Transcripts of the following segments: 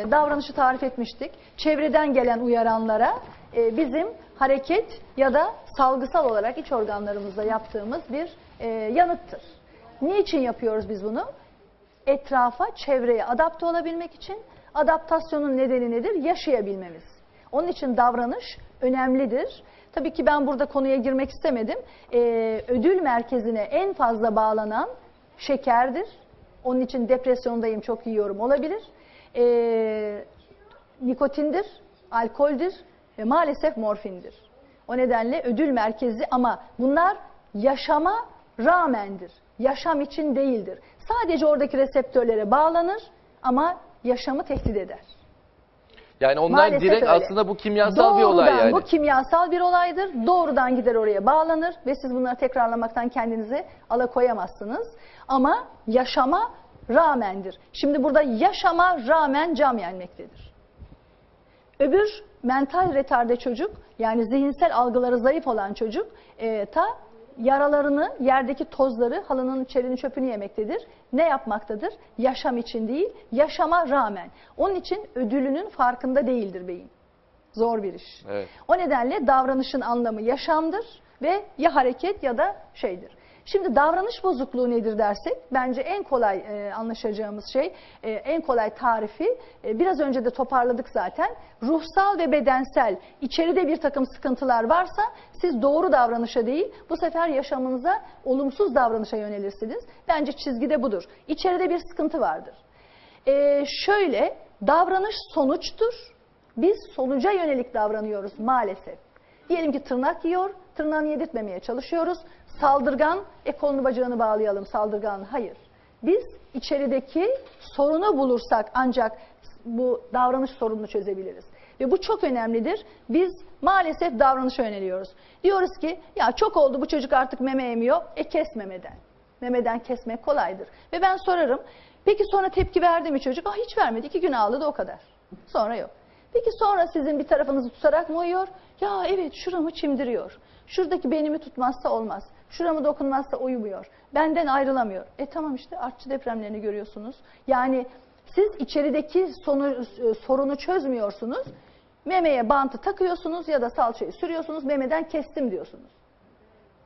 davranışı tarif etmiştik. Çevreden gelen uyaranlara e, bizim hareket ya da salgısal olarak iç organlarımızda yaptığımız bir e, yanıttır. Niçin yapıyoruz biz bunu? Etrafa, çevreye adapte olabilmek için adaptasyonun nedeni nedir? Yaşayabilmemiz. Onun için davranış önemlidir. Tabii ki ben burada konuya girmek istemedim. E, ödül merkezine en fazla bağlanan şekerdir. Onun için depresyondayım çok yiyorum olabilir. E, nikotindir, alkoldür ve maalesef morfindir. O nedenle ödül merkezi ama bunlar yaşama rağmendir. Yaşam için değildir. Sadece oradaki reseptörlere bağlanır ama yaşamı tehdit eder. Yani onlar Maalesef direkt öyle. aslında bu kimyasal bir olay Doğrudan, yani. Bu kimyasal bir olaydır. Doğrudan gider oraya bağlanır ve siz bunları tekrarlamaktan kendinizi alakoyamazsınız. Ama yaşama rağmendir. Şimdi burada yaşama rağmen cam yenmektedir. Öbür mental retarde çocuk yani zihinsel algıları zayıf olan çocuk e, ta yaralarını, yerdeki tozları, halının çerini çöpünü yemektedir. Ne yapmaktadır? Yaşam için değil, yaşama rağmen. Onun için ödülünün farkında değildir beyin. Zor bir iş. Evet. O nedenle davranışın anlamı yaşamdır ve ya hareket ya da şeydir. Şimdi davranış bozukluğu nedir dersek bence en kolay e, anlaşacağımız şey, e, en kolay tarifi e, biraz önce de toparladık zaten. Ruhsal ve bedensel içeride bir takım sıkıntılar varsa siz doğru davranışa değil bu sefer yaşamınıza olumsuz davranışa yönelirsiniz. Bence çizgide budur. İçeride bir sıkıntı vardır. E, şöyle davranış sonuçtur. Biz sonuca yönelik davranıyoruz maalesef. Diyelim ki tırnak yiyor, tırnağını yedirtmemeye çalışıyoruz. Saldırgan, e kolunu bacağını bağlayalım saldırgan. Hayır. Biz içerideki sorunu bulursak ancak bu davranış sorununu çözebiliriz. Ve bu çok önemlidir. Biz maalesef davranışa yöneliyoruz. Diyoruz ki ya çok oldu bu çocuk artık meme emiyor. E kes memeden. Memeden kesmek kolaydır. Ve ben sorarım. Peki sonra tepki verdi mi çocuk? Ah hiç vermedi. İki gün ağladı o kadar. Sonra yok. Peki sonra sizin bir tarafınızı tutarak mı uyuyor? Ya evet şuramı çimdiriyor. Şuradaki benimi tutmazsa olmaz. Şuramı dokunmazsa uyumuyor. Benden ayrılamıyor. E tamam işte artçı depremlerini görüyorsunuz. Yani siz içerideki sonu, sorunu çözmüyorsunuz. Memeye bantı takıyorsunuz ya da salçayı sürüyorsunuz. Memeden kestim diyorsunuz.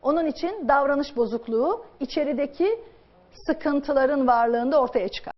Onun için davranış bozukluğu içerideki sıkıntıların varlığında ortaya çıkar.